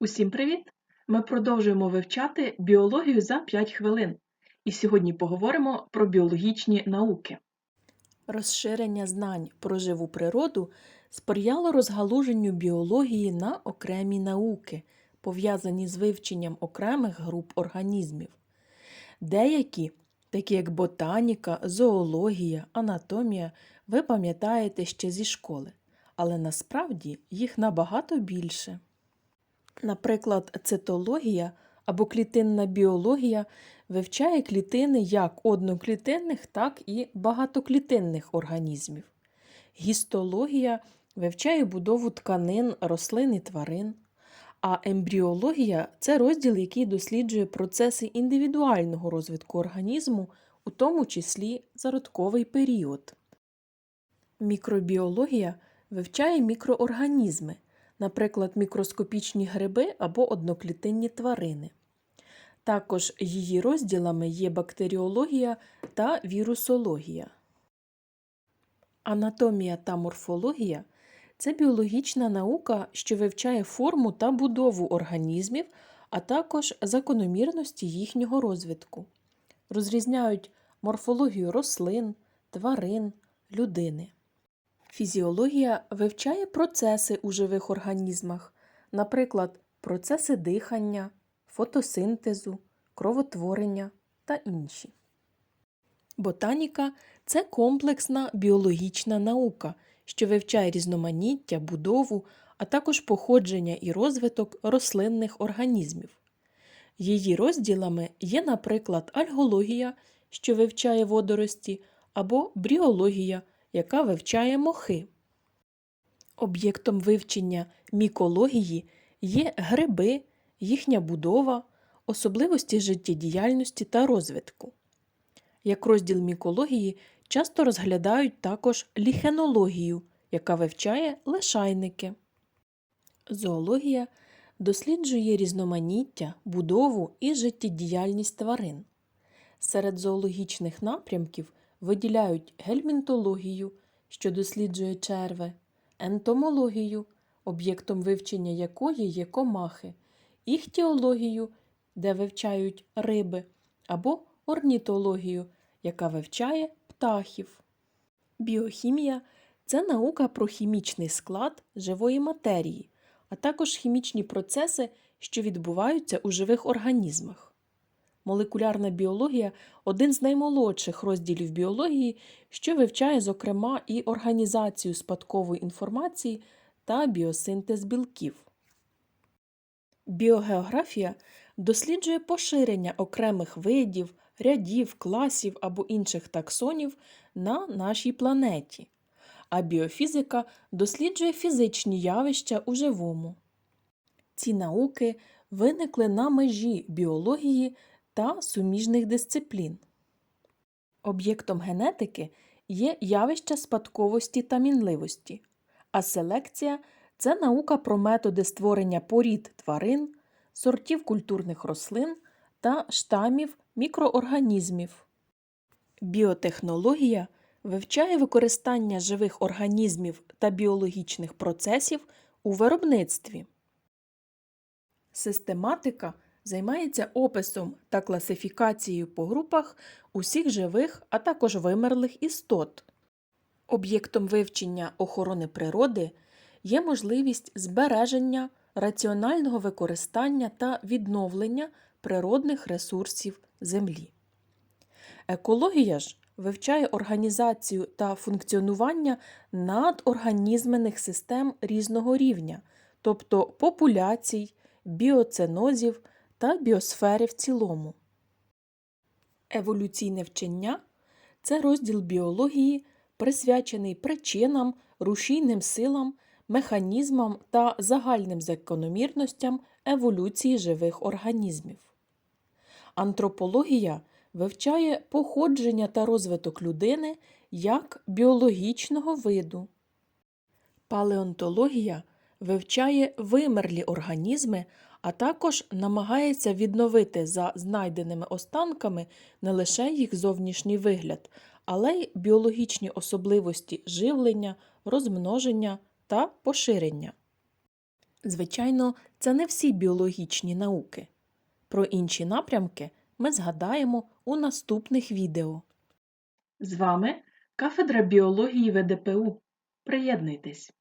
Усім привіт! Ми продовжуємо вивчати біологію за 5 хвилин. І сьогодні поговоримо про біологічні науки. Розширення знань про живу природу сприяло розгалуженню біології на окремі науки, пов'язані з вивченням окремих груп організмів. Деякі, такі як ботаніка, зоологія, анатомія, ви пам'ятаєте ще зі школи, але насправді їх набагато більше. Наприклад, цитологія або клітинна біологія вивчає клітини як одноклітинних, так і багатоклітинних організмів. Гістологія вивчає будову тканин, рослин і тварин. А ембріологія це розділ, який досліджує процеси індивідуального розвитку організму, у тому числі зародковий період. Мікробіологія вивчає мікроорганізми, наприклад, мікроскопічні гриби або одноклітинні тварини. Також її розділами є бактеріологія та вірусологія. Анатомія та морфологія це біологічна наука, що вивчає форму та будову організмів, а також закономірності їхнього розвитку. Розрізняють морфологію рослин, тварин, людини. Фізіологія вивчає процеси у живих організмах, наприклад, процеси дихання, фотосинтезу, кровотворення та інші. Ботаніка це комплексна біологічна наука, що вивчає різноманіття, будову, а також походження і розвиток рослинних організмів. Її розділами є, наприклад, альгологія, що вивчає водорості, або бріологія, яка вивчає мохи. Об'єктом вивчення мікології є гриби, їхня будова, особливості життєдіяльності та розвитку. Як розділ мікології часто розглядають також ліхенологію, яка вивчає лишайники. Зоологія досліджує різноманіття, будову і життєдіяльність тварин. Серед зоологічних напрямків виділяють гельмінтологію, що досліджує черви, ентомологію, об'єктом вивчення якої є комахи, іхтіологію, де вивчають риби, або орнітологію, яка вивчає птахів. Біохімія це наука про хімічний склад живої матерії, а також хімічні процеси, що відбуваються у живих організмах. Молекулярна біологія один з наймолодших розділів біології, що вивчає, зокрема, і організацію спадкової інформації та біосинтез білків. Біогеографія досліджує поширення окремих видів, рядів, класів або інших таксонів на нашій планеті, а біофізика досліджує фізичні явища у живому. Ці науки виникли на межі біології та суміжних дисциплін. Об'єктом генетики є явища спадковості та мінливості, а селекція це наука про методи створення порід тварин, сортів культурних рослин та штамів мікроорганізмів. Біотехнологія вивчає використання живих організмів та біологічних процесів у виробництві. Систематика займається описом та класифікацією по групах усіх живих, а також вимерлих істот. Об'єктом вивчення охорони природи є можливість збереження, раціонального використання та відновлення природних ресурсів Землі. Екологія ж вивчає організацію та функціонування надорганізмених систем різного рівня, тобто популяцій, біоценозів та біосфери в цілому. Еволюційне вчення це розділ біології, присвячений причинам, рушійним силам, механізмам та загальним закономірностям еволюції живих організмів. Антропологія вивчає походження та розвиток людини як біологічного виду. Палеонтологія вивчає вимерлі організми, а також намагається відновити за знайденими останками не лише їх зовнішній вигляд, але й біологічні особливості живлення, розмноження та поширення. Звичайно, це не всі біологічні науки. Про інші напрямки ми згадаємо у наступних відео. З вами кафедра біології ВДПУ. Приєднуйтесь!